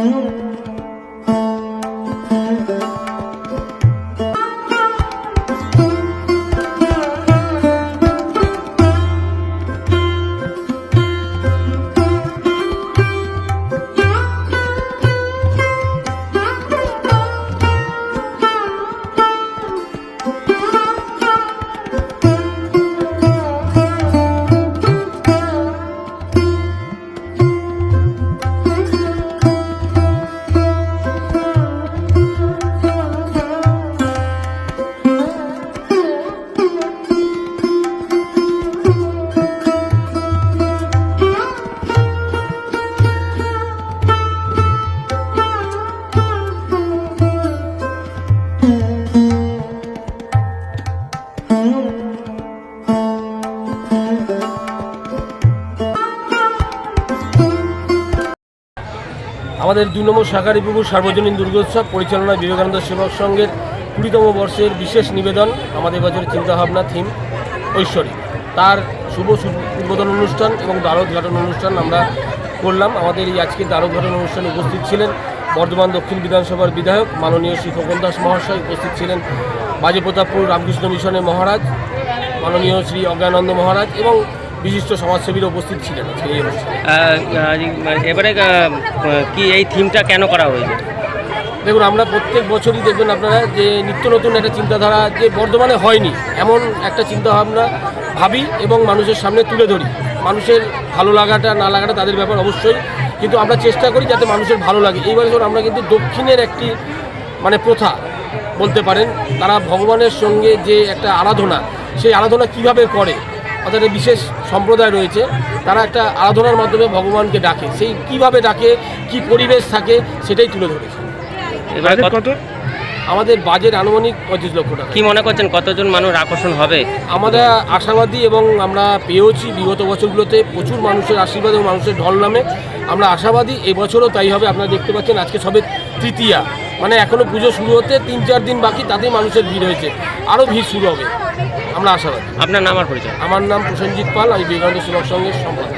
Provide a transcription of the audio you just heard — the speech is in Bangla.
能用用 আমাদের দুই নম্বর শাকারিপুকুর সার্বজনীন দুর্গোৎসব, পরিচালনা বিবেকানন্দ সেবক সংঘের কুড়িতম বর্ষের বিশেষ নিবেদন, আমাদের বছরের চিন্তাভাবনা থিম ঐশ্বরী তার শুভ উদ্বোধন অনুষ্ঠান এবং দ্বারোদ্ঘাটন অনুষ্ঠান আমরা করলাম। আমাদের এই আজকের দ্বারোদ্ঘাটন অনুষ্ঠানে উপস্থিত ছিলেন বর্ধমান দক্ষিণ বিধানসভার বিধায়ক মাননীয় শ্রী খোকন দাস মহাশয়, উপস্থিত ছিলেন বাজে প্রতাপপুর রামকৃষ্ণ মিশনের মহারাজ, মাননীয় শ্রী অজ্ঞানন্দ মহারাজ এবং বিশিষ্ট সমাজসেবীরা উপস্থিত ছিলেন আহ, এবারে কি এই থিমটা কেন করা হয়েছে? দেখুন আমরা প্রত্যেক বছরই দেখবেন আপনারা যে নিত্য নতুন একটা চিন্তাধারা যে বর্ধমানে হয়নি এমন একটা চিন্তাভাবনা ভাবি এবং মানুষের সামনে তুলে ধরি। মানুষের ভালো লাগাটা না লাগাটা তাদের ব্যাপার অবশ্যই কিন্তু আমরা চেষ্টা করি যাতে মানুষের ভালো লাগে। এই বছর আমরা কিন্তু দক্ষিণের একটি মানে প্রথা বলতে পারেন তারা ভগবানের সঙ্গে যে একটা আরাধনা সেই আরাধনা কীভাবে করে অর্থাৎ একটা বিশেষ সম্প্রদায় রয়েছে তারা একটা আরাধনার মাধ্যমে ভগবানকে ডাকে। সেই কীভাবে ডাকে কি পরিবেশ থাকে সেটাই তুলে ধরেছে। আমাদের বাজেট আনুমানিক পঁচিশ লক্ষ টাকা। কি মনে করছেন কতজন মানুষ আকর্ষণ হবে? আমরা আশাবাদী এবং আমরা পেয়েওছি বিগত বছরগুলোতে প্রচুর মানুষের আশীর্বাদ এবং মানুষের ঢল নামে। আমরা আশাবাদী এবছরও তাই হবে আপনারা দেখতে পাচ্ছেন আজকে সবে তৃতীয়া। মানে এখনও পুজো শুরু হতে তিন চার দিন বাকি তাতেই মানুষের ভিড় হয়েছে। আরও ভিড় শুরু হবে আমরা আশাবাদী। আপনার নাম আর পরিচয়? আমার নাম প্রসেনজিৎ পাল আমি বিবেকানন্দ সেবক সঙ্গে সম্পাদক।